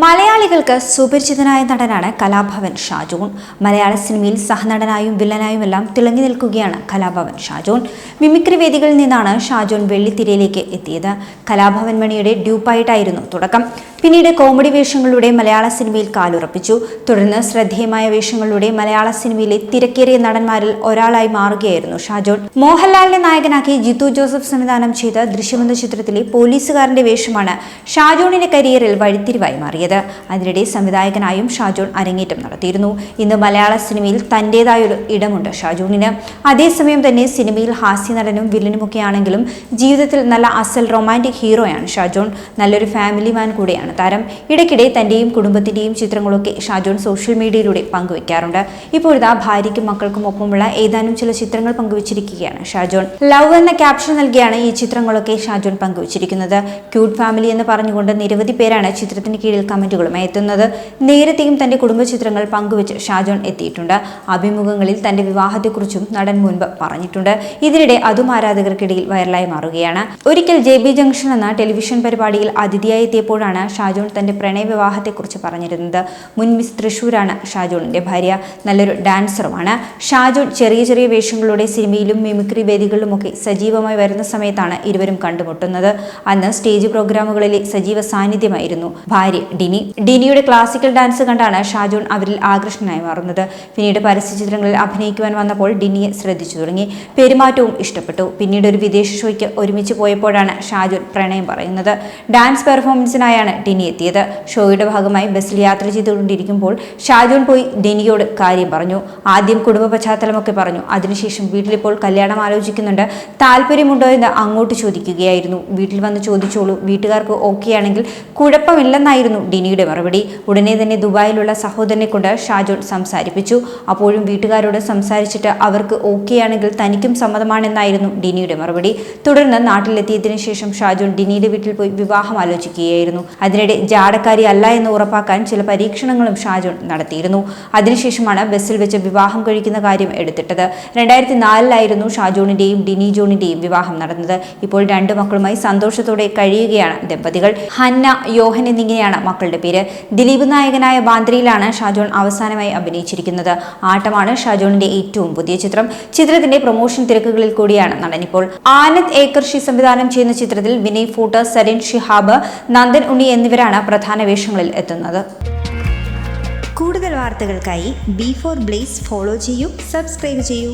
മലയാളികൾക്ക് സുപരിചിതനായ നടനാണ് കലാഭവൻ ഷാജോൺ. മലയാള സിനിമയിൽ സഹനടനായും വില്ലനായും എല്ലാം തിളങ്ങി നിൽക്കുകയാണ് കലാഭവൻ ഷാജോൺ. മിമിക്രി വേദികളിൽ നിന്നാണ് ഷാജോൺ വെള്ളിത്തിരയിലേക്ക് എത്തിയത്. കലാഭവൻ മണിയുടെ ഡ്യൂപ്പായിട്ടായിരുന്നു തുടക്കം. പിന്നീട് കോമഡി വേഷങ്ങളിലൂടെ മലയാള സിനിമയിൽ കാലുറപ്പിച്ചു. തുടർന്ന് ശ്രദ്ധേയമായ വേഷങ്ങളിലൂടെ മലയാള സിനിമയിലെ തിരക്കേറിയ നടന്മാരിൽ ഒരാളായി മാറുകയായിരുന്നു ഷാജോൺ. മോഹൻലാലിനെ നായകനാക്കി ജിത്തു ജോസഫ് സംവിധാനം ചെയ്ത ദൃശ്യമെന്ന ചിത്രത്തിലെ പോലീസുകാരന്റെ വേഷമാണ് ഷാജോണിന്റെ കരിയറിൽ വഴിത്തിരിവായി മാറിയത്. അതിനിടെ സംവിധായകനായും ഷാജോൺ അരങ്ങേറ്റം നടത്തിയിരുന്നു. ഇന്ന് മലയാള സിനിമയിൽ തന്റേതായൊരു ഇടമുണ്ട് ഷാജോണിന്. അതേസമയം തന്നെ സിനിമയിൽ ഹാസ്യ നടനും വില്ലനുമൊക്കെ ആണെങ്കിലും ജീവിതത്തിൽ നല്ല അസൽ റൊമാന്റിക് ഹീറോയാണ് ഷാജോൺ. നല്ലൊരു ഫാമിലി മാൻ കൂടെയാണ് താരം. ഇടയ്ക്കിടെ തന്റെയും കുടുംബത്തിന്റെയും ചിത്രങ്ങളൊക്കെ ഷാജോൺ സോഷ്യൽ മീഡിയയിലൂടെ പങ്കുവയ്ക്കാറുണ്ട് ഇപ്പോഴിതാ ഭാര്യയ്ക്കും മക്കൾക്കും ഒപ്പമുള്ള ഏതാനും ചില ചിത്രങ്ങൾ പങ്കുവച്ചിരിക്കുകയാണ് ഷാജോൺ. ലവ് എന്ന ക്യാപ്ഷൻ നൽകിയാണ് ഈ ചിത്രങ്ങളൊക്കെ ഷാജോൺ പങ്കുവച്ചിരിക്കുന്നത്. ക്യൂട്ട് ഫാമിലി എന്ന് പറഞ്ഞുകൊണ്ട് നിരവധി പേരാണ് ചിത്രത്തിന് കീഴിൽ കമന്റുകളുമായി എത്തുന്നത്. നേരത്തെയും തന്റെ കുടുംബ ചിത്രങ്ങൾ പങ്കുവച്ച് ഷാജോൺ എത്തിയിട്ടുണ്ട്. അഭിമുഖങ്ങളിൽ തന്റെ വിവാഹത്തെക്കുറിച്ചും നടൻ മുൻപ് പറഞ്ഞിട്ടുണ്ട്. ഇതിനിടെ അതും ആരാധകർക്കിടയിൽ വൈറലായി മാറുകയാണ്. ഒരിക്കൽ ജെ ബി ജംഗ്ഷൻ എന്ന ടെലിവിഷൻ പരിപാടിയിൽ അതിഥിയായി എത്തിയപ്പോഴാണ് ഷാജോൺ തന്റെ പ്രണയ വിവാഹത്തെക്കുറിച്ച് പറഞ്ഞിരുന്നത്. മുൻ മിസ് തൃശൂരാണ് ഷാജോണിന്റെ ഭാര്യ. നല്ലൊരു ഡാൻസറുമാണ്. ഷാജോൺ ചെറിയ ചെറിയ വേഷങ്ങളിലൂടെ സിനിമയിലും മിമിക്രി വേദികളിലുമൊക്കെ സജീവമായി വരുന്ന സമയത്താണ് ഇരുവരും കണ്ടുമുട്ടുന്നത്. അന്ന് സ്റ്റേജ് പ്രോഗ്രാമുകളിലെ സജീവ സാന്നിധ്യമായിരുന്നു. ഭാര്യ ഡിനി. ഡിനിയുടെ ക്ലാസിക്കൽ ഡാൻസ് കണ്ടാണ് ഷാജോൺ അവരിൽ ആകൃഷ്ടനായി മാറുന്നത്. പിന്നീട് പരസ്യ ചിത്രങ്ങളിൽ അഭിനയിക്കുവാൻ വന്നപ്പോൾ ഡിനിയെ ശ്രദ്ധിച്ചു തുടങ്ങി. പെരുമാറ്റവും ഇഷ്ടപ്പെട്ടു. പിന്നീട് ഒരു വിദേശ ഷോയ്ക്ക് ഒരുമിച്ച് പോയപ്പോഴാണ് ഷാജോൺ പ്രണയം പറയുന്നത്. ഡാൻസ് പെർഫോമൻസിനായാണ് ഡിനി എത്തിയത്. ഷോയുടെ ഭാഗമായി ബസ്സിൽ യാത്ര ചെയ്തുകൊണ്ടിരിക്കുമ്പോൾ ഷാജോൺ പോയി ഡിനിയോട് കാര്യം പറഞ്ഞു. ആദ്യം കുടുംബ പശ്ചാത്തലമൊക്കെ പറഞ്ഞു. അതിനുശേഷം വീട്ടിലിപ്പോൾ കല്യാണം ആലോചിക്കുന്നുണ്ട്. താല്പര്യമുണ്ടോ എന്ന് അങ്ങോട്ട് ചോദിക്കുകയായിരുന്നു. വീട്ടിൽ വന്ന് ചോദിച്ചോളൂ. വീട്ടുകാർക്ക് ഓക്കെ ആണെങ്കിൽ കുഴപ്പമില്ലെന്നായിരുന്നു ഡിനിയുടെ മറുപടി. ഉടനെ തന്നെ ദുബായിലുള്ള സഹോദരനെ കൊണ്ട് ഷാജോൺ സംസാരിപ്പിച്ചു. അപ്പോഴും വീട്ടുകാരോട് സംസാരിച്ചിട്ട് അവർക്ക് ഓക്കെ ആണെങ്കിൽ തനിക്കും സമ്മതമാണെന്നായിരുന്നു ഡിനിയുടെ മറുപടി. തുടർന്ന് നാട്ടിലെത്തിയതിനു ശേഷം ഷാജോൺ ഡിനിയുടെ വീട്ടിൽ പോയി വിവാഹം ആലോചിക്കുകയായിരുന്നു. അതിനിടെ ജാടക്കാരി അല്ല എന്ന് ഉറപ്പാക്കാൻ ചില പരീക്ഷണങ്ങളും ഷാജോൺ നടത്തിയിരുന്നു. അതിനുശേഷമാണ് ബസ്സിൽ വെച്ച് വിവാഹം കഴിക്കുന്ന കാര്യം എടുത്തിട്ടത്. രണ്ടായിരത്തി നാലിലായിരുന്നു ഷാജോണിന്റെയും ഡിനി ജോണിന്റെയും വിവാഹം നടന്നത്. ഇപ്പോൾ രണ്ടു മക്കളുമായി സന്തോഷത്തോടെ കഴിയുകയാണ് ദമ്പതികൾ. ഹന്ന യോഹൻ എന്നിങ്ങനെയാണ് മക്കളുടെ പേര് ദിലീപ് നായകനായ ബാന്ദ്രയിലാണ് ഷാജോൺ അവസാനമായി അഭിനയിച്ചിരിക്കുന്നത്. ആട്ടമാണ് ഷാജോണിന്റെ ഏറ്റവും പുതിയ ചിത്രം. ചിത്രത്തിന്റെ പ്രൊമോഷൻ തിരക്കുകളിൽ കൂടിയാണ് നടനിപ്പോൾ ആനന്ദ് ഏക്കർഷി സംവിധാനം ചെയ്യുന്ന ചിത്രത്തിൽ വിനയ് ഫൂട്ട് സരിൻ ഷിഹാബ് നന്ദൻ ഉണ്ണി എന്നിവരാണ് പ്രധാന വേഷങ്ങളിൽ എത്തുന്നത്. കൂടുതൽ വാർത്തകൾക്കായി ബി ഫോർ ബ്ലേസ് ഫോളോ ചെയ്യൂ സബ്സ്ക്രൈബ് ചെയ്യൂ.